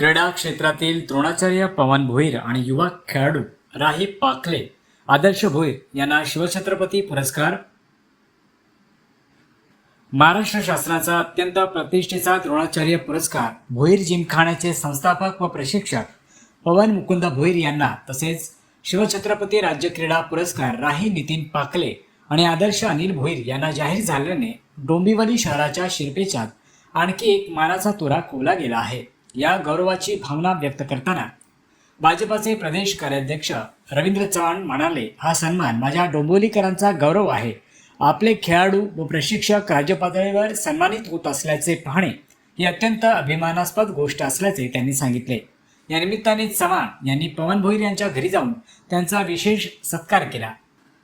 क्रीडा क्षेत्रातील द्रोणाचार्य पवन भोईर आणि युवा खेळाडू राही पाखले आदर्श भोईर यांना शिवछत्रपती पुरस्कार. महाराष्ट्र शासनाचा अत्यंत प्रतिष्ठेचा द्रोणाचार्य पुरस्कार भोईर जिमखाण्याचे संस्थापक व प्रशिक्षक पवन मुकुंद भोईर यांना तसेच शिवछत्रपती राज्य क्रीडा पुरस्कार राही नितीन पाकले आणि आदर्श अनिल भोईर यांना जाहीर झाल्याने डोंबिवली शहराच्या शिरपेचात आणखी एक मानाचा तुरा खोवला गेला आहे. या गौरवाची भावना व्यक्त करताना भाजपाचे प्रदेश कार्याध्यक्ष रवींद्र चव्हाण म्हणाले हा सन्मान माझ्या डोंबोलीकरांचा गौरव आहे. आपले खेळाडू व प्रशिक्षक राज्यपातळीवर सन्मानित होत असल्याचे पाहणे ही अत्यंत अभिमानास्पद गोष्ट असल्याचे त्यांनी सांगितले. या निमित्ताने चव्हाण यांनी पवन भोईर यांच्या घरी जाऊन त्यांचा विशेष सत्कार केला.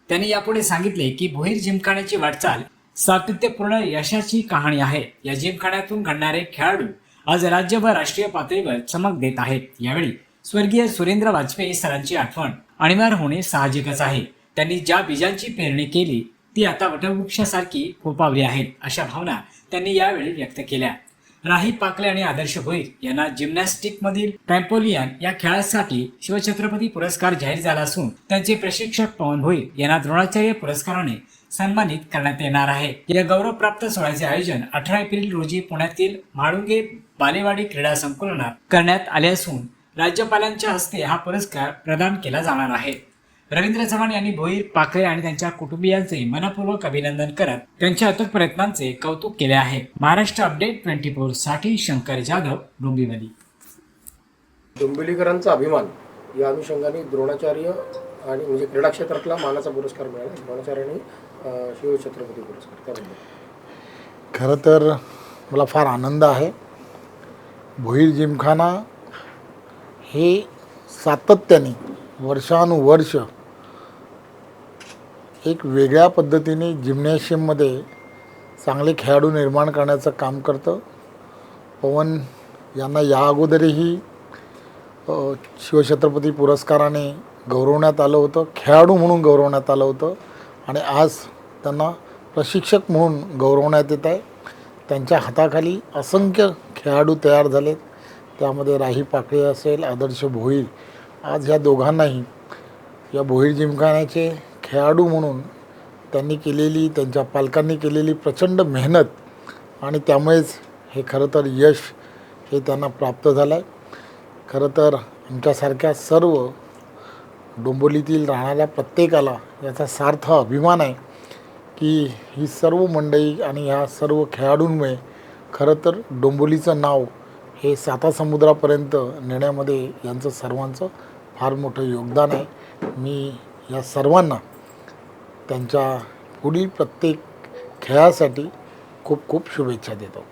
त्यांनी यापुढे सांगितले की भोईर जिमखान्याची वाटचाल सातत्यपूर्ण यशाची कहाणी आहे. या जिमखान्यातून घडणारे खेळाडू आज राज्य व राष्ट्रीय पातळीवर चमक देत आहेत. यावेळी स्वर्गीय सुरेंद्र वाजपेयी सरांची आठवण अनिवार्य होणे साहजिकच आहे. त्यांनी ज्या बीजांची पेरणी केली ती आता वटवृक्षासारखी फोपावली आहेत अशा भावना त्यांनी यावेळी व्यक्त केल्या. राही पाकले आणि आदर्श भोईर यांना जिम्नॅस्टिक मधील या खेळासाठी शिवछत्रपती पुरस्कार जाहीर झाला असून त्यांचे प्रशिक्षक पवन भोईर यांना द्रोणाचार्य पुरस्काराने सन्मानित करण्यात येणार आहे. या गौरवप्राप्त सोहळ्याचे आयोजन अठरा एप्रिल रोजी पुण्यातील म्हाळुंगे बालेवाडी क्रीडा संकुलनात करण्यात आले असून राज्यपालांच्या हस्ते हा पुरस्कार प्रदान केला जाणार आहे. रवींद्र चव्हाण यांनी भोईर पाकळे आणि त्यांच्या कुटुंबियांचे मनपूर्वक अभिनंदन करत त्यांच्या अथक प्रयत्नांचे कौतुक केले आहे. महाराष्ट्र अपडेट ट्वेंटी फोरसाठी शंकर जाधव डोंबिवली. डोंबिवलीकरांचा अभिमान या अनुषंगाने द्रोणाचार्य आणि म्हणजे क्रीडा क्षेत्रातला मानाचा पुरस्कार मिळाला. द्रोणाचार्य आणि शिवछत्रपती पुरस्कार त्याबद्दल खरं तर मला फार आनंद आहे. भोईर जिमखाना हे सातत्याने वर्षानुवर्ष एक वेगळ्या पद्धतीने जिम्नॅशियममध्ये चांगले खेळाडू निर्माण करण्याचं काम करतं. पवन यांना या अगोदरही शिवछत्रपती पुरस्काराने गौरवण्यात आलं होतं खेळाडू म्हणून गौरवण्यात आलं होतं आणि आज त्यांना प्रशिक्षक म्हणून गौरवण्यात येत आहे. त्यांच्या हाताखाली असंख्य खेळाडू तयार झालेत. त्यामध्ये राही पाकळे असेल आदर्श भोईर. आज ह्या दोघांनाही या भोईर जिमखान्याचे खेळाडू म्हणून त्यांनी केलेली त्यांच्या पालकांनी केलेली प्रचंड मेहनत आणि त्यामुळेच हे खरं तर यश हे त्यांना प्राप्त झालं आहे खरं तर आमच्यासारख्या सर्व डोंबोलीतील राहणाऱ्या प्रत्येकाला याचा सार्थ अभिमान आहे की ही सर्व मंडळी आणि ह्या सर्व खेळाडूंमुळे खरं तर डोंबोलीचं नाव हे साता समुद्रापर्यंत नेण्यामध्ये यांचं सर्वांचं फार मोठं योगदान आहे. मी या सर्वांना त्यांच्या पुढील प्रत्येक खेळासाठी खूप खूप शुभेच्छा देतो.